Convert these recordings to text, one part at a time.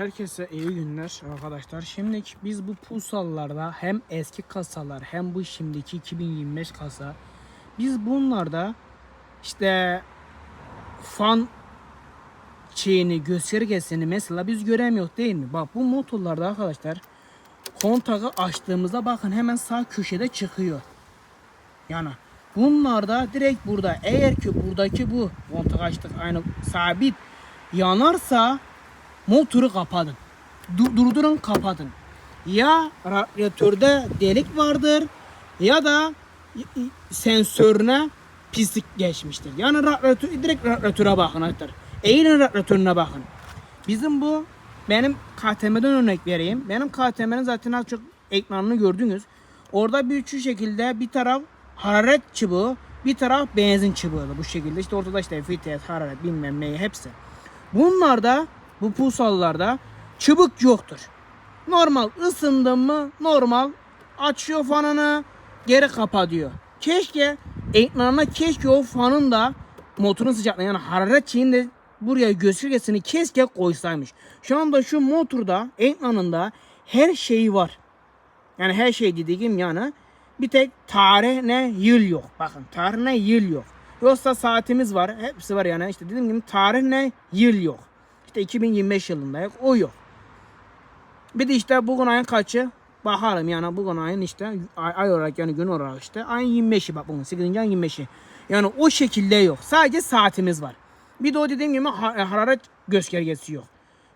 Herkese iyi günler arkadaşlar. Şimdi biz bu pulsallarda hem eski kasalar hem bu şimdiki 2025 kasa biz bunlarda işte fan şeyini göstergesini mesela biz göremiyoruz değil mi? Bak bu motorlarda arkadaşlar kontağı açtığımızda bakın hemen sağ köşede çıkıyor. Yani bunlarda direkt burada eğer ki buradaki bu kontak açtık aynı sabit yanarsa motoru kapatın. Du- durdurun kapatın. Ya radyatörde delik vardır ya da sensörüne pislik geçmiştir. Yani radyatör, direkt radyatöre bakın arkadaşlar. Eğilin radyatörüne bakın. Bizim bu benim KTM'den örnek vereyim. Benim KTM'nin zaten az çok ekranını gördünüz. Orada bir şu şekilde bir taraf hararet çubuğu, bir taraf benzin çubuğu bu şekilde. İşte ortada işte vites, hararet bilmem neyi hepsi. Bunlarda bu pulsallarda çubuk yoktur. Normal ısındın mı normal açıyor fanını geri kapatıyor. Keşke ekranına keşke o fanın da motorun sıcaklığını yani hararet şeyini de buraya göstergesini keşke koysaymış. Şu anda şu motorda ekranında her şeyi var. Yani her şey dediğim yani bir tek tarih ne yıl yok. Bakın tarih ne yıl yok. Yoksa saatimiz var. Hepsi var yani. işte dediğim gibi tarih ne yıl yok. İşte 2025 yılındayız. O yok. Bir de işte bugün ayın kaçı? Bakalım yani bugün ayın işte ay, ay olarak yani gün olarak işte ayın 25'i bak bugün 8. ayın 25'i. Yani o şekilde yok. Sadece saatimiz var. Bir de o dediğim gibi ha- hararet göstergesi yok.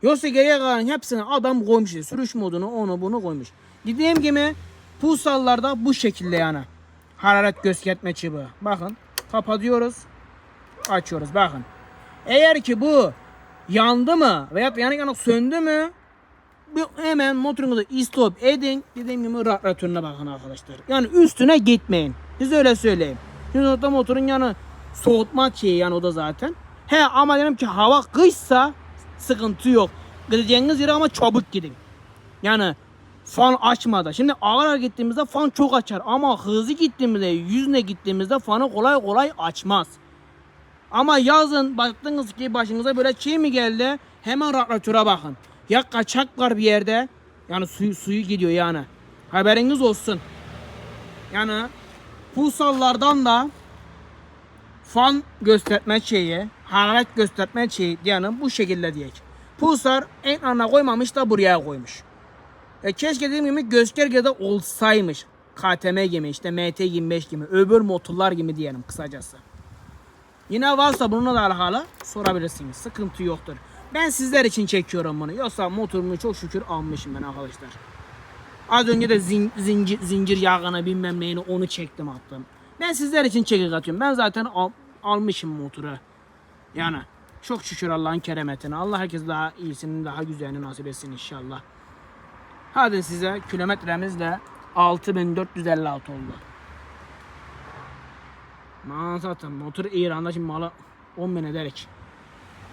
Yoksa geriye kalan hepsini adam koymuş. Sürüş modunu onu bunu koymuş. Dediğim gibi pulsallarda bu şekilde yani. Hararet gösterme çubuğu. Bakın kapatıyoruz. Açıyoruz bakın. Eğer ki bu yandı mı veya yanık yanık söndü mü hemen motorunuzu istop edin. Dediğim gibi radyatörüne bakın arkadaşlar. Yani üstüne gitmeyin. Biz öyle söyleyeyim. Şimdi orada motorun yanı soğutma şeyi yani o da zaten. He ama diyelim ki hava kışsa sıkıntı yok. Gideceğiniz yere ama çabuk gidin. Yani fan açmadan. Şimdi ağır ağır gittiğimizde fan çok açar ama hızlı gittiğimizde yüzüne gittiğimizde fanı kolay kolay açmaz. Ama yazın baktınız ki başınıza böyle şey mi geldi hemen radyatöre bakın. Ya kaçak var bir yerde yani suyu suyu gidiyor yani. Haberiniz olsun. Yani pulsallardan da fan gösterme şeyi, hararet gösterme şeyi yani bu şekilde diyek. Pulsar ekrana koymamış da buraya koymuş. E keşke dediğim gibi göstergede olsaymış. KTM gibi işte MT25 gibi öbür motorlar gibi diyelim kısacası. Yine varsa bununla da alakalı sorabilirsiniz. Sıkıntı yoktur. Ben sizler için çekiyorum bunu. Yoksa motorumu çok şükür almışım ben arkadaşlar. Az önce de zin- zincir, zincir yağını bilmem neyini onu çektim attım. Ben sizler için çekik atıyorum. Ben zaten al- almışım motoru. Yani çok şükür Allah'ın keremetine. Allah herkes daha iyisini daha güzelini nasip etsin inşallah. Hadi size kilometremiz de 6456 oldu. Man zaten motor İran'da şimdi malı 10 bin ederek.